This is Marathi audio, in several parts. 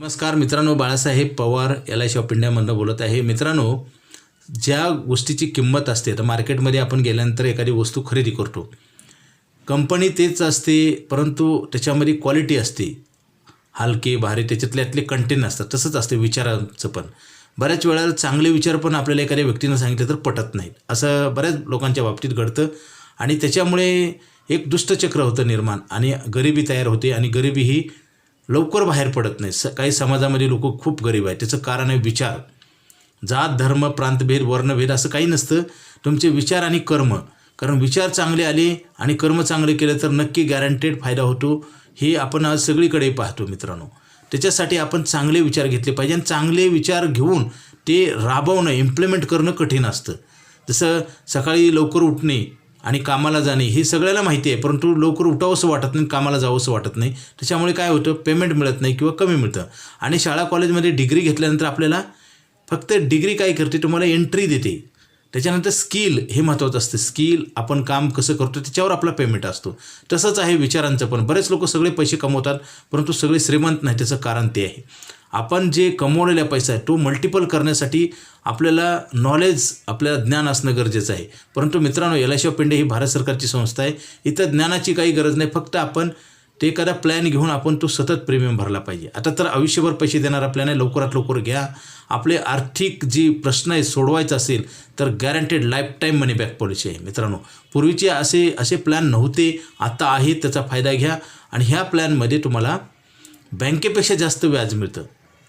नमस्कार मित्रांनो Balasaheb Pawar L I of इंडियामधनं बोलत आहे. मित्रांनो ज्या गोष्टीची किंमत असते तर मार्केटमध्ये आपण गेल्यानंतर एखादी वस्तू खरेदी करतो. कंपनी तेच असते परंतु त्याच्यामध्ये क्वालिटी असते. हलके भारी त्याच्यातल्यातले कंटेन असतात तसंच असते विचारांचं पण. बऱ्याच वेळा चांगले विचार पण आपल्याला एखाद्या व्यक्तीनं सांगितले तर पटत नाहीत. असं बऱ्याच लोकांच्या बाबतीत घडतं. आणि त्याच्यामुळे एक दुष्टचक्र होतं निर्माण. आणि गरिबी तयार होते आणि गरिबी ही लवकर बाहेर पडत नाही स काही समाजामध्ये लोक खूप गरीब आहेत. त्याचं कारण आहे विचार. जात धर्म प्रांतभेद वर्णभेद असं काही नसतं. तुमचे विचार आणि कर्म. कारण विचार चांगले आले आणि कर्म चांगले केले तर नक्की गॅरंटेड फायदा होतो. हे आपण आज सगळीकडे पाहतो मित्रांनो. त्याच्यासाठी आपण चांगले विचार घेतले पाहिजे आणि चांगले विचार घेऊन ते राबवणं इम्प्लिमेंट करणं कठीण असतं. जसं सकाळी लवकर उठणे आणि कामाला जाणे हे सगळ्याला माहिती आहे परंतु लवकर उठावंसं वाटत नाही कामाला जावंसं वाटत नाही. त्याच्यामुळे काय होतं पेमेंट मिळत नाही किंवा कमी मिळतं. आणि शाळा कॉलेजमध्ये डिग्री घेतल्यानंतर आपल्याला फक्त डिग्री काय करते तुम्हाला एंट्री देते. त्याच्यानंतर स्किल हे महत्त्वाचं असतं. स्किल आपण काम कसं करतो त्याच्यावर आपला पेमेंट असतो. तसंच आहे विचारांचं पण. बरेच लोक सगळे पैसे कमवतात परंतु सगळे श्रीमंत नाही त्याचं कारण ते आहे. आपण जे कमवलेला पैसा आहे तो मल्टिपल करण्यासाठी आपल्याला नॉलेज आपल्याला ज्ञान असणं गरजेचं आहे. परंतु मित्रांनो एल आय ऑफ इंडिया ही भारत सरकारची संस्था आहे. इथं ज्ञानाची काही गरज नाही फक्त आपण ते एखादा प्लॅन घेऊन आपण तो सतत प्रीमियम भरला पाहिजे. आता तर आयुष्यभर पैसे देणारा प्लॅन आहे लवकरात लवकर घ्या. आपले आर्थिक जी प्रश्न आहे सोडवायचा असेल तर guaranteed lifetime money back policy आहे मित्रांनो. पूर्वीचे असे असे प्लॅन नव्हते आता आहेत त्याचा फायदा घ्या. आणि ह्या प्लॅनमध्ये तुम्हाला बँकेपेक्षा जास्त व्याज मिळतं.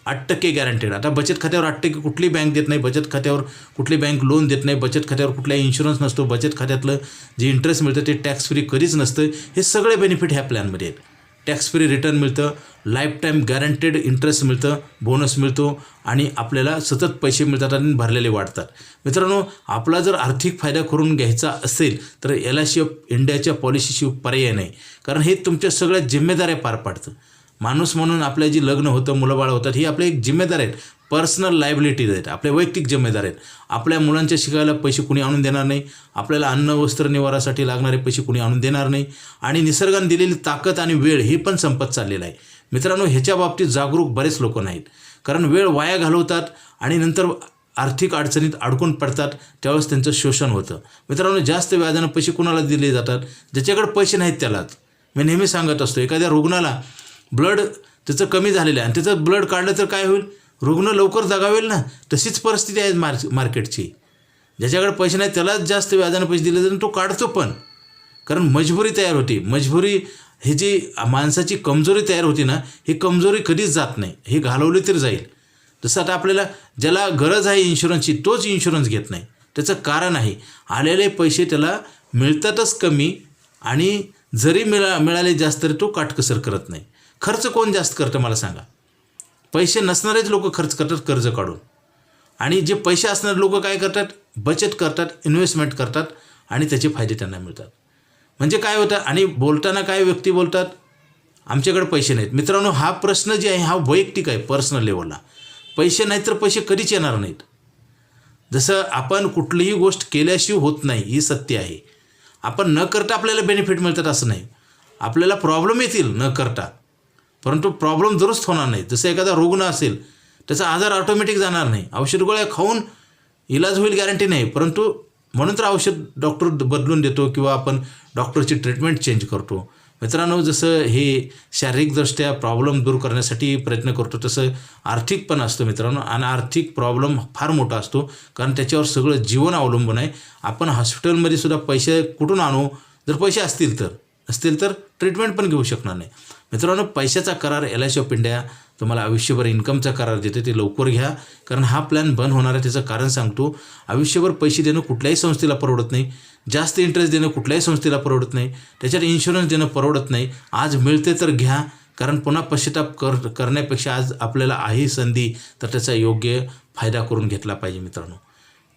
आठ टक्के गॅरंटेड आता बचत खात्यावर आठ टक्के कुठली बँक देत नाही बचत खात्यावर कुठली बँक लोन देत नाही बचत खात्यावर कुठलाही इन्शुरन्स नसतो बचत खात्यातलं जे इंटरेस्ट मिळतं ते टॅक्स फ्री कधीच नसतं. हे सगळे बेनिफिट ह्या प्लॅनमध्ये आहेत. टॅक्स फ्री रिटर्न मिळतं लाईफ टाईम गॅरंटेड इंटरेस्ट मिळतं बोनस मिळतो आणि आपल्याला सतत पैसे मिळतात आणि भरलेले वाढतात. मित्रांनो आपला जर आर्थिक फायदा करून घ्यायचा असेल तर एल आय सी ऑफ इंडियाच्या पॉलिसीशी पर्याय नाही. कारण हे तुमच्या सगळ्या जिम्मेदाऱ्या पार पाडतं. माणूस म्हणून आपल्या जी लग्न होतं मुलंबाळ होतात ही आपले एक जिम्मेदार आहेत. पर्सनल लायबिलिटीज आहेत. आपल्या वैयक्तिक जिम्मेदार आहेत. आपल्या मुलांच्या शिकायला पैसे कुणी आणून देणार नाही. आपल्याला अन्न वस्त्र निवारासाठी लागणारे पैसे कुणी आणून देणार नाही. आणि निसर्गाने दिलेली ताकद आणि वेळ हे पण संपत चाललेलं आहे. मित्रांनो ह्याच्या बाबतीत जागरूक बरेच लोक नाहीत. कारण वेळ वाया घालवतात आणि नंतर आर्थिक अडचणीत अडकून पडतात. त्यावेळेस त्यांचं शोषण होतं. मित्रांनो जास्त व्याजानं पैसे कुणाला दिले जातात? ज्याच्याकडे पैसे नाहीत त्यालाच. मी नेहमी सांगत असतो एखाद्या रुग्णाला ब्लड त्याचं कमी झालेलं आहे. आणि त्याचं ब्लड काढलं तर काय होईल? रुग्ण लवकर जगावेल ना? तशीच परिस्थिती आहे मार्क मार्केटची. ज्याच्याकडे पैसे नाही त्यालाच जास्त व्याजाने पैसे दिले तर तो काढतो पण. कारण मजबुरी तयार होती. मजबुरी ही जी माणसाची कमजोरी तयार होती ना ही कमजोरी कधीच जात नाही. हे घालवली तर जाईल. जसं आता आपल्याला ज्याला गरज आहे इन्शुरन्सची तोच इन्शुरन्स घेत नाही. त्याचं कारण आहे. आलेले पैसे त्याला मिळतातच कमी आणि जरी मिळा मिळाले जास्त तरी तो काटकसर करत नाही. खर्च कोण जास्त करतं मला सांगा. पैसे नसणारेच लोक खर्च करतात कर्ज काढून. आणि जे पैसे असणारे लोक काय करतात? बचत करतात इन्व्हेस्टमेंट करतात आणि त्याचे फायदे त्यांना मिळतात. म्हणजे काय होतं? आणि बोलताना काय व्यक्ती बोलतात? आमच्याकडे पैसे नाहीत. मित्रांनो हा प्रश्न जे आहे हा वैयक्तिक आहे पर्सनल लेवलला पैसे नाहीत तर पैसे कधीच येणार नाहीत. जसं आपण कुठलीही गोष्ट केल्याशिवाय होत नाही ही सत्य आहे. आपण न करता आपल्याला बेनिफिट मिळतात असं नाही. आपल्याला प्रॉब्लेम येतील न करता. परंतु प्रॉब्लेम दुरुस्त होणार नाही. जसं एखादा रुग्ण असेल त्याचा आजार ऑटोमॅटिक जाणार नाही. औषध गोळ्या खाऊन इलाज होईल गॅरंटी नाही. परंतु म्हणून तर औषध डॉक्टर बदलून देतो किंवा आपण डॉक्टरची ट्रीटमेंट चेंज करतो. मित्रांनो जसं हे शारीरिकदृष्ट्या प्रॉब्लेम दूर करण्यासाठी प्रयत्न करतो तसं आर्थिक पण असतं मित्रांनो. आणि आर्थिक प्रॉब्लेम फार मोठा असतो. कारण त्याच्यावर सगळं जीवन अवलंबून आहे. आपण हॉस्पिटलमध्ये सुद्धा पैसे कुठून आणू? जर पैसे असतील तर. असतील तर ट्रीटमेंट पण घेऊ शकणार नाही. मित्रांनो पैशाचा करार L I C of India तुम्हाला आयुष्यभर इन्कमचा करार देते ते लवकर घ्या. कारण हा प्लॅन बंद होणार आहे त्याचं कारण सांगतो. आयुष्यभर पैसे देणं कुठल्याही संस्थेला परवडत नाही. जास्त इंटरेस्ट देणं कुठल्याही संस्थेला परवडत नाही. त्याच्यात इन्शुरन्स देणं परवडत नाही. आज मिळते तर घ्या. कारण पुन्हा पश्चाताप कर करण्यापेक्षा आज आपल्याला आहे संधी. तर त्याचा योग्य फायदा करून घेतला पाहिजे मित्रांनो.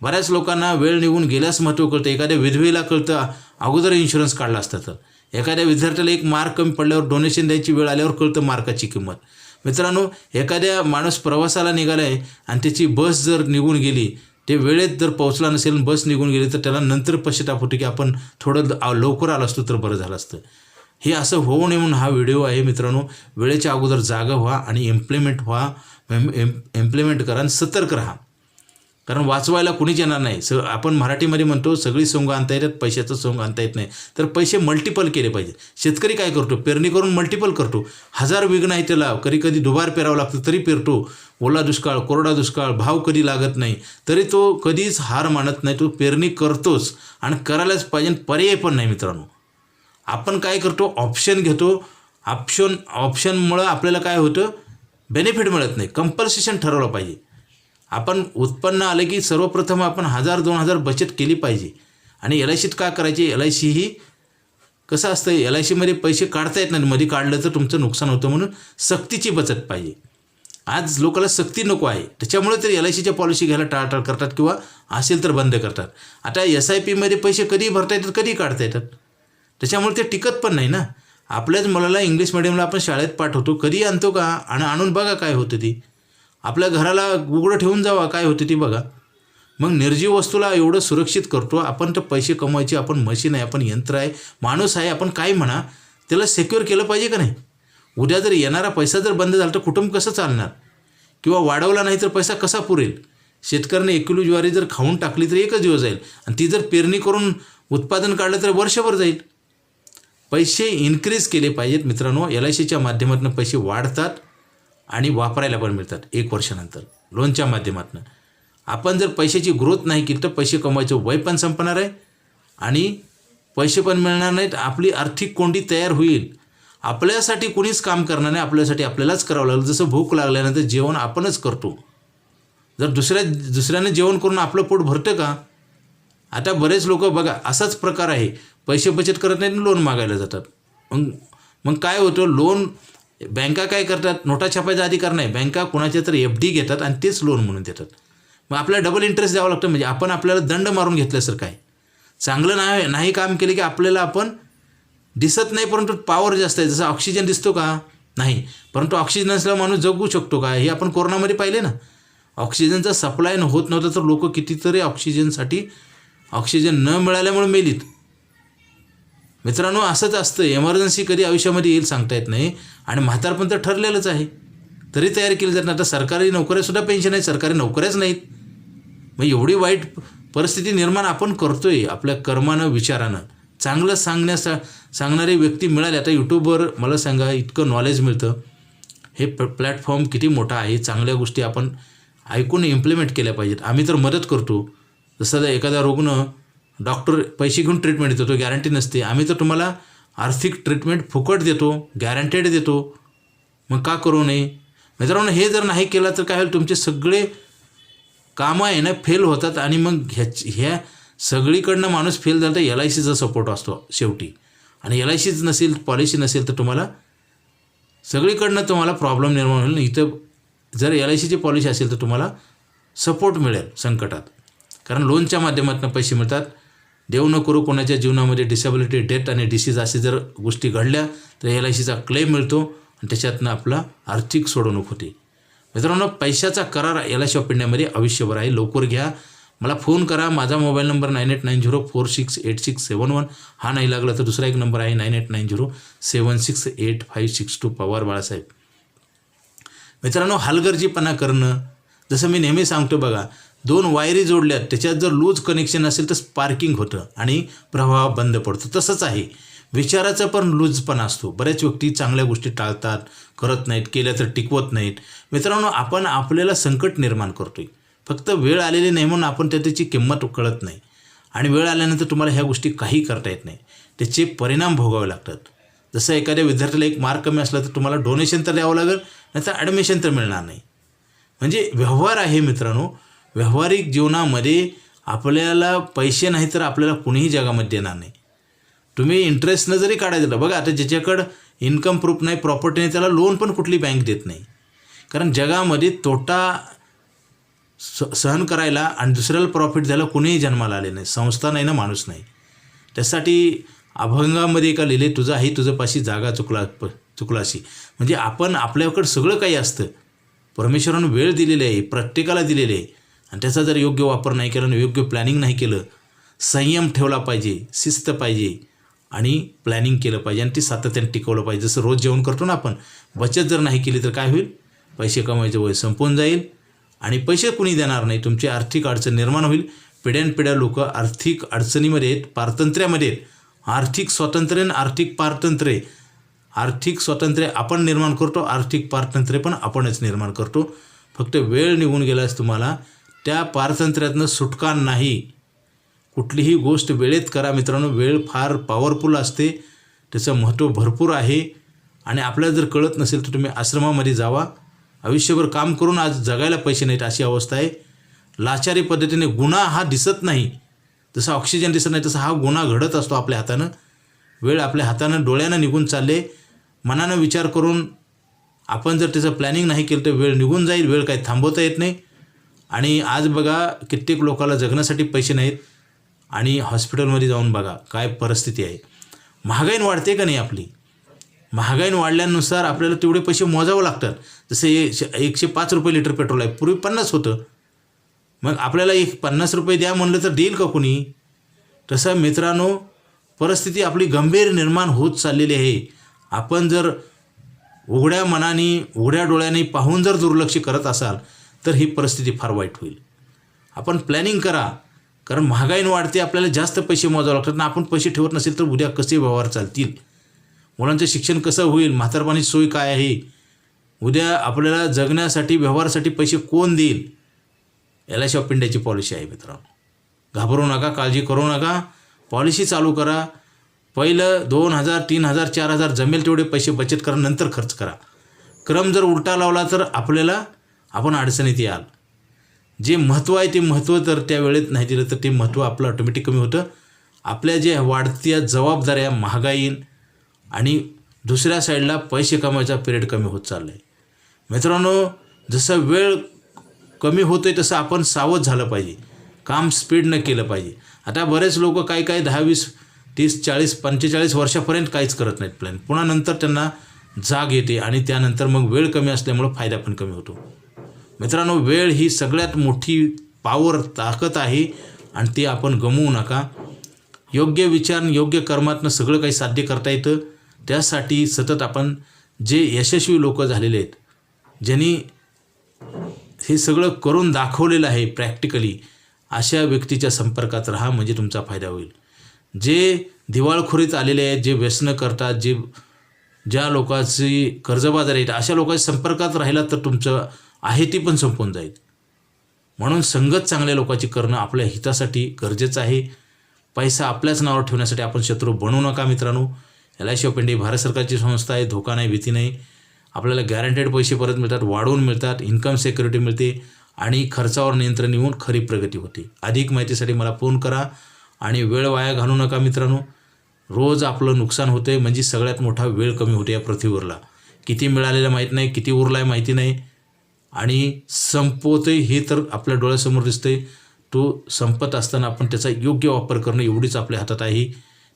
बऱ्याच लोकांना वेळ निघून गेल्यास महत्त्व कळतं. एखाद्या विधवेला कळतं अगोदर इन्शुरन्स काढला असता तर. एखाद्या विद्यार्थ्याला एक मार्क कमी पडल्यावर डोनेशन द्यायची वेळ आल्यावर कळतं मार्काची किंमत. मित्रांनो एखाद्या माणूस प्रवासाला निघाला आहे आणि त्याची बस जर निघून गेली ते वेळेत जर पोहोचला नसेल बस निघून गेली तर त्याला नंतर पश्चाताप होतो की आपण थोडं लवकर आलो असतो तर बरं झालं असतं. हे असं होऊ नये म्हणून हा व्हिडिओ आहे मित्रांनो. वेळेच्या अगोदर जागा व्हा आणि इम्प्लिमेंट व्हा. इम्प्लिमेंट करा आणि सतर्क राहा. कारण वाचवायला कुणीच येणार नाही. स आपण मराठीमध्ये म्हणतो सगळी सोंग आणता येतात पैशाचं सोंग आणता येत नाही. तर पैसे मल्टिपल केले पाहिजे शेतकरी काय करतो? पेरणी करून मल्टिपल करतो. हजार विघ्न आहे त्याला. कधी कधी दुबार पेरावं लागतं तरी पेरतो. ओला दुष्काळ कोरडा दुष्काळ भाव कधी लागत नाही. तरी तो कधीच हार मानत नाही. तो पेरणी करतोच. आणि करायलाच पाहिजे आणि पर्याय पण नाही मित्रांनो. आपण काय करतो? ऑप्शन घेतो. ऑप्शन ऑप्शनमुळं आपल्याला काय होतं? बेनिफिट मिळत नाही. कंपल्सेशन ठरवलं पाहिजे. आपण उत्पन्न आलं की सर्वप्रथम आपण हजार दोन हजार बचत केली पाहिजे. आणि एल आय सीत का करायची? एल आय सी ही कसं असतं? एल आय सीमध्ये पैसे काढता येत नाही मध्ये काढलं तर तुमचं नुकसान होतं म्हणून सक्तीची बचत पाहिजे. आज लोकांना सक्ती नको आहे. त्याच्यामुळे तर एल आय सीच्या पॉलिसी घ्यायला टाळाटाळ करतात किंवा असेल तर बंद करतात. आता एस आय पीमध्ये पैसे कधी भरता येतात कधी काढता येतात. त्याच्यामुळे ते टिकत पण नाही ना. आपल्याच मुलाला इंग्लिश मिडियमला आपण शाळेत पाठवतो. कधी आणतो का? आणि आणून बघा काय होतं ती. आपल्या घराला उघडं ठेवून जावा काय होते ती बघा. मग निर्जीव वस्तूला एवढं सुरक्षित करतो आपण तर पैसे कमवायची आपण मशीन आहे आपण यंत्र आहे माणूस आहे आपण काय म्हणा त्याला सेक्युअर केलं पाहिजे का नाही? उद्या जर येणारा पैसा जर बंद झाला तर कुटुंब कसं चालणार? किंवा वाढवला नाही तर पैसा कसा पुरेल? शेतकऱ्याने एक किलो ज्वारी जर खाऊन टाकली तर एकच दिवस जाईल. आणि ती जर पेरणी करून उत्पादन काढलं तर वर्षभर जाईल. पैसे इन्क्रीज केले पाहिजेत मित्रांनो. एल आय सीच्या माध्यमातून पैसे वाढतात. आणि वापरायला पण मिळतात एक वर्षानंतर लोनच्या माध्यमातून. आपण जर पैशाची ग्रोथ नाही केली तर पैसे कमवायचं वय पण संपणार आहे आणि पैसे पण मिळणार नाहीत आपली आर्थिक कोंडी तयार होईल. आपल्यासाठी कोणीच काम करणार नाही आपल्यासाठी आपल्यालाच करावं लागलं. जसं भूक लागल्यानंतर जेवण आपणच करतो. जर दुसऱ्या दुसऱ्याने जेवण करून आपलं पोट भरतं का? आता बरेच लोक बघा असाच प्रकार आहे. पैसे बचत करत नाहीत आणि लोन मागायला जातात. मग मग काय होतं? लोन बँका काय करतात? नोटा छापायचा अधिकार नाही. बँका कुणाच्या तर एफ डी घेतात आणि तेच लोन म्हणून देतात. मग आपल्याला डबल इंटरेस्ट द्यावं लागतं. म्हणजे आपण आपल्याला दंड मारून घेतल्या सर काय चांगलं नाही नाही काम केलं की आपल्याला आपण दिसत नाही परंतु पॉवर जास्त आहे. जसं ऑक्सिजन दिसतो का? नाही. परंतु ऑक्सिजन नसल्यावर माणूस जगू शकतो का? हे आपण कोरोनामध्ये पाहिले ना. ऑक्सिजनचा सप्लाय होत नव्हता तर लोक कितीतरी ऑक्सिजनसाठी ऑक्सिजन न मिळाल्यामुळे मेलीत. मित्रांनो असंच असतं. एमर्जन्सी कधी आयुष्यामध्ये येईल सांगता येत नाही. आणि म्हातारपण तर ठरलेलंच आहे. तरी तयार केली जात नाही. आता सरकारी नोकऱ्यासुद्धा पेन्शन आहे सरकारी नोकऱ्याच नाहीत. मग एवढी वाईट परिस्थिती निर्माण आपण करतोय आपल्या कर्मानं विचारानं. चांगलं सांगण्यासा सांगणारी व्यक्ती मिळाली. आता यूट्यूबवर मला सांगा इतकं नॉलेज मिळतं. हे प प्लॅटफॉर्म किती मोठा आहे? चांगल्या गोष्टी आपण ऐकून इम्प्लिमेंट केल्या पाहिजेत. आम्ही तर मदत करतो. जसं एखादा रुग्ण डॉक्टर पैसे घेऊन ट्रीटमेंट देतो गॅरंटी नसते. आम्ही तर तुम्हाला आर्थिक ट्रीटमेंट फुकट देतो गॅरंटेड देतो. मग का करू नये? मित्रांनो हे जर नाही केलं तर काय होईल? तुमचे सगळे कामं आहे ना फेल होतात आणि मग ह्याच ह्या सगळीकडनं माणूस फेल झाला तर एल आय सीचा सपोर्ट असतो शेवटी. आणि एल आय सीच नसेल पॉलिसी नसेल तर तुम्हाला सगळीकडनं तुम्हाला प्रॉब्लेम निर्माण होईल. इथं जर एल आय सीची पॉलिसी असेल तर तुम्हाला सपोर्ट मिळेल संकटात. कारण लोनच्या माध्यमातून पैसे मिळतात. देव न करू कोणाच्या जीवनामध्ये डिसेबिलिटी डेथ आणि डिसीज असे जर गोष्टी घडल्या तर एल आय सीचा क्लेम मिळतो आणि त्याच्यातनं आपला आर्थिक सोडवणूक होते. मित्रांनो पैशाचा करार एल आय सी ऑफ इंडियामध्ये आयुष्यभर आहे. लवकर घ्या. मला फोन करा. माझा mobile number nine eight nine zero four six eight six seven one हा नाही लागला तर दुसरा एक नंबर आहे nine eight nine zero seven six eight five six two Pawar Balasaheb. मित्रांनो हलगर्जीपणा करणं जसं मी नेहमी सांगतो बघा दोन वायरी जोडल्यात त्याच्यात जर लूज कनेक्शन असेल तर स्पार्किंग होतं आणि प्रवाह बंद पडतो. तसंच आहे. विचाराचा पण लूजपणा असतो. बऱ्याच व्यक्ती चांगल्या गोष्टी टाळतात करत नाहीत केल्या तर टिकवत नाहीत. मित्रांनो आपण आपल्याला संकट निर्माण करतोय. फक्त वेळ आलेली नाही म्हणून आपण त्या त्याची किंमत कळत नाही. आणि वेळ आल्यानंतर तुम्हाला ह्या गोष्टी काही करता येत नाही. त्याचे परिणाम भोगावे लागतात. जसं एखाद्या विद्यार्थ्याला एक मार्क कमी असला तर तुम्हाला डोनेशन तर द्यावं लागेल नाही तर ॲडमिशन तर मिळणार नाही. म्हणजे व्यवहार आहे मित्रांनो व्यावहारिक जीवनामध्ये आपल्याला पैसे नाही तर आपल्याला कुणीही जगामध्ये देणार नाही. तुम्ही इंटरेस्टनं जरी काढायचं दिलं बघा आता ज्याच्याकडं इन्कम प्रूफ नाही प्रॉपर्टी नाही त्याला लोन पण कुठली बँक देत नाही. कारण जगामध्ये तोटा स सहन करायला आणि दुसऱ्याला प्रॉफिट द्यायला कुणीही जन्माला आले नाही संस्था नाही ना माणूस नाही. त्यासाठी अभंगामध्ये का लिहिले तुझा आहे तुझ्यापाशी जागा चुकला प चुकलाशी. म्हणजे आपण आपल्याकडं सगळं काही असतं. परमेश्वरानं वेळ दिलेली आहे प्रत्येकाला दिलेली आहे. आणि त्याचा जर योग्य वापर नाही केला आणि योग्य प्लॅनिंग नाही केलं संयम ठेवला पाहिजे शिस्त पाहिजे आणि प्लॅनिंग केलं पाहिजे आणि ती सातत्याने टिकवलं पाहिजे. जसं रोज जेवण करतो ना आपण बचत जर नाही केली तर काय होईल? पैसे कमवायचं वय संपून जाईल आणि पैसे कुणी देणार नाही. तुमची आर्थिक अडचण निर्माण होईल. पिढ्यानपिढ्या लोक आर्थिक अडचणीमध्ये आहेत पारतंत्र्यामध्ये आहेत. आर्थिक स्वातंत्र्य आणि आर्थिक पारतंत्र्य. आर्थिक स्वातंत्र्य आपण निर्माण करतो आर्थिक पारतंत्र्य पण आपणच निर्माण करतो. फक्त वेळ निघून गेल्यास तुम्हाला त्या पारतंत्र्यातनं सुटका नाही. कुठलीही गोष्ट वेळेत करा मित्रांनो वेळ फार पॉवरफुल असते. त्याचं महत्त्व भरपूर आहे. आणि आपल्याला जर कळत नसेल तर तुम्ही आश्रमामध्ये जावा. आयुष्यभर काम करून आज जगायला पैसे नाहीत अशी अवस्था आहे. लाचारी पद्धतीने गुन्हा हा दिसत नाही. जसं ऑक्सिजन दिसत नाही तसा हा गुन्हा घडत असतो आपल्या हातानं. वेळ आपल्या हातानं डोळ्यानं निघून चालले. मनानं विचार करून आपण जर त्याचं प्लॅनिंग नाही केलं तर वेळ निघून जाईल. वेळ काही थांबवता येत नाही. आणि आज बघा कित्येक लोकाला जगण्यासाठी पैसे नाहीत आणि हॉस्पिटलमध्ये जाऊन बघा काय परिस्थिती आहे. महागाईन वाढते का नाही आपली? महागाईन वाढल्यानुसार आपल्याला तेवढे पैसे मोजावं लागतात. जसे एकशे पाच रुपये लिटर पेट्रोल आहे पूर्वी पन्नास होतं. मग आपल्याला एक पन्नास रुपये द्या म्हणलं तर देईल का कुणी? तसं मित्रांनो परिस्थिती आपली गंभीर निर्माण होत चाललेली आहे. आपण जर उघड्या मनाने उघड्या डोळ्याने पाहून जर दुर्लक्ष करत असाल तर ही परिस्थिती फार वाईट होईल. आपण प्लॅनिंग करा कारण महागाईन वाढते आपल्याला जास्त पैसे मोजावे लागतात ना आपण पैसे ठेवत नसेल तर उद्या कसे व्यवहार चालतील? मुलांचं शिक्षण कसं होईल? म्हातारपणाची सोय काय आहे? उद्या आपल्याला जगण्यासाठी व्यवहारासाठी पैसे कोण देईल? एल आय सी ऑफ इंडियाची पॉलिसी आहे मित्रांनो. घाबरू नका काळजी करू नका. पॉलिसी चालू करा. पहिलं दोन हजार तीन हजार चार हजार जमेल तेवढे पैसे बचत करा नंतर खर्च करा. क्रम जर उलटा लावला तर आपल्याला आपण अडचणीत याल. जे महत्त्व आहे ते महत्त्व तर त्या वेळेत नाही दिलं तर ते महत्त्व आपलं ऑटोमॅटिक कमी होतं. आपल्या जे वाढत्या जबाबदाऱ्या महागाईन आणि दुसऱ्या साईडला पैसे कमवायचा पिरियड कमी होत चालला आहे मित्रांनो जसं वेळ कमी होतो आहे तसं आपण सावध झालं पाहिजे. काम स्पीडनं केलं पाहिजे. आता बरेच लोक काही काही दहा वीस तीस चाळीस पंचेचाळीस वर्षापर्यंत काहीच करत नाहीत प्लॅन पुन्हा नंतर त्यांना जाग येते आणि त्यानंतर मग वेळ कमी असल्यामुळं फायदा पण कमी होतो. मित्रांनो वेळ ही सगळ्यात मोठी पावर ताकद आहे आणि ती आपण गमवू नका. योग्य विचार आणि योग्य कर्मातनं सगळं काही साध्य करता येतं. त्यासाठी सतत आपण जे यशस्वी लोक झालेले आहेत ज्यांनी हे सगळं करून दाखवलेलं आहे प्रॅक्टिकली अशा व्यक्तीच्या संपर्कात राहा म्हणजे तुमचा फायदा होईल. जे दिवाळखोरीत आलेले आहेत जे व्यसनं करतात जे ज्या लोकांची कर्जबाजार आहेत अशा लोकांच्या संपर्कात राहिला तर तुमचं आहे ती पण संपून जाईल. म्हणून संगत चांगल्या लोकांची करणं आपल्या हितासाठी गरजेचं आहे. पैसा आपल्याच नावावर ठेवण्यासाठी आपण शत्रू बनवू नका मित्रांनो. L I C of India Bharat सरकारची संस्था आहे धोका नाही भीती नाही. आपल्याला गॅरंटेड पैसे परत मिळतात वाढवून मिळतात इन्कम सिक्युरिटी मिळते आणि खर्चावर नियंत्रण येऊन खरी प्रगती होते. अधिक माहितीसाठी मला फोन करा आणि वेळ वाया घालू नका मित्रांनो. रोज आपलं नुकसान होतं आहे म्हणजे सगळ्यात मोठा वेळ कमी होते या पृथ्वीवरला. किती मिळालेलं माहीत नाही किती उरला आहे माहिती नाही. आणि संपवतोय हे तर आपल्या डोळ्यासमोर दिसतंय. तो संपत असताना आपण त्याचा योग्य वापर करणं एवढीच आपल्या हातात आहे.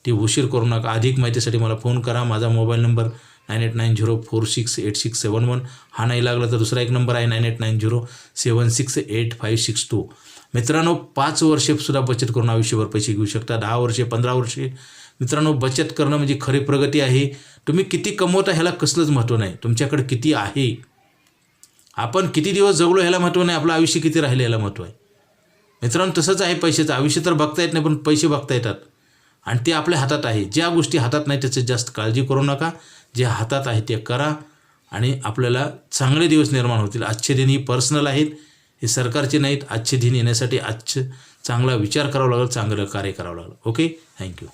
ती उशीर करू नका. अधिक माहितीसाठी मला फोन करा. माझा mobile number nine eight nine zero four six eight six seven one हा नाही लागला तर दुसरा एक नंबर आहे nine eight nine zero seven six eight five six two मित्रांनो पाच वर्षेसुद्धा बचत करून आयुष्यभर पैसे घेऊ शकता. दहा वर्षे पंधरा वर्षे. मित्रांनो बचत करणं म्हणजे खरी प्रगती आहे. तुम्ही किती कमवता ह्याला कसलंच महत्त्व नाही. तुमच्याकडे किती आहे? आपण किती दिवस जगलो ह्याला महत्त्व नाही आपलं आयुष्य किती राहिलं ह्याला महत्त्व आहे. मित्रांनो तसंच आहे पैशाचं आयुष्य तर बघता येत नाही पण पैसे बघता येतात. आणि ते आपल्या हातात आहे. ज्या गोष्टी हातात नाही त्याची जास्त काळजी करू नका. जे हातात आहे ते करा. आणि आपल्याला चांगले दिवस निर्माण होतील. आजचे दिन ही पर्सनल आहेत. हे सरकारचे नाहीत. आजचे दिन येण्यासाठी आजचं चांगला विचार करावा लागेल चांगलं कार्य करावं लागेल. Okay thank you